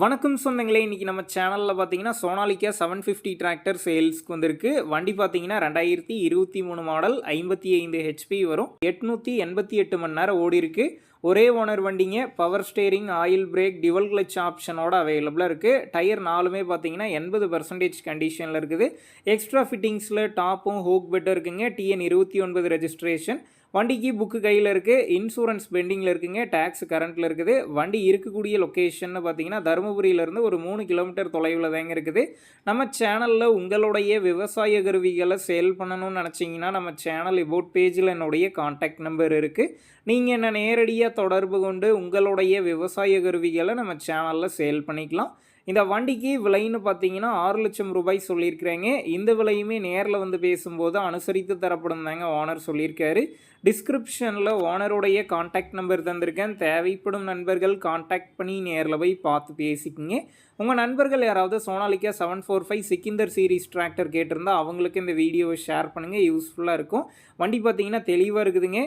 வணக்கம் சொந்தங்களே இன்றைக்கி நம்ம சேனலில் பார்த்தீங்கன்னா சோனாலிக்கா செவன் ஃபிஃப்டி டிராக்டர் சேல்ஸ்க்கு வந்திருக்கு. வண்டி பார்த்தீங்கன்னா ரெண்டாயிரத்தி இருபத்தி மூணு மாடல் ஐம்பத்தி ஐந்து ஹெச்பி வரும். எட்நூற்றி எண்பத்தி எட்டு மணி நேரம் ஓடி இருக்குது ஒரே ஓனர் வண்டிங்க power steering oil brake dual clutch ஆப்ஷனோட அவைலபிளாக இருக்குது டயர் நாலுமே பார்த்தீங்கன்னா எண்பது பர்சன்டேஜ் கண்டிஷனில் இருக்குது. எக்ஸ்ட்ரா ஃபிட்டிங்ஸில் டாப்பும் ஹோக் பெட்டும் இருக்குங்க. டிஎன் இருபத்தி ஒன்பது ரெஜிஸ்ட்ரேஷன் வண்டிக்கு புக்கு கையில் இருக்குது இன்சூரன்ஸ் பெண்டிங்கில் இருக்குங்க. டேக்ஸ் கரண்ட்டில் இருக்குது. வண்டி இருக்கக்கூடிய லொக்கேஷன் பார்த்தீங்கன்னா தருமபுரியிலேருந்து ஒரு மூணு கிலோமீட்டர் தொலைவில் தாங்க இருக்குது. நம்ம சேனலில் உங்களுடைய விவசாய கருவிகளை சேல் பண்ணணும்னு நினச்சிங்கன்னா நம்ம சேனல் இபோட் பேஜில் என்னுடைய காண்டாக்ட் நம்பர் இருக்குது நீங்கள் என்ன நேரடியாக தொடர்பு கொண்டு உங்களுடைய விவசாய கருவிகளை நம்ம சேனலில் சேல் பண்ணிக்கலாம். இந்த வண்டிக்கு விலைன்னு பார்த்தீங்கன்னா ஆறு லட்சம் ரூபாய் சொல்லியிருக்கிறாங்க. இந்த விலையுமே நேரில் வந்து பேசும்போது அனுசரித்து தரப்படும் தாங்க ஓனர் சொல்லியிருக்காரு. டிஸ்கிரிப்ஷனில் ஓனருடைய காண்டாக்ட் நம்பர் தந்திருக்கேன். தேவைப்படும் நண்பர்கள் காண்டாக்ட் பண்ணி நேரில் போய் பார்த்து பேசிக்கிங்க. உங்கள் நண்பர்கள் யாராவது Sonalika seven four five Sikander series tractor கேட்டிருந்தா அவங்களுக்கு இந்த வீடியோவை ஷேர் பண்ணுங்கள் யூஸ்ஃபுல்லாக இருக்கும். வண்டி பார்த்தீங்கன்னா தெளிவாக இருக்குதுங்க.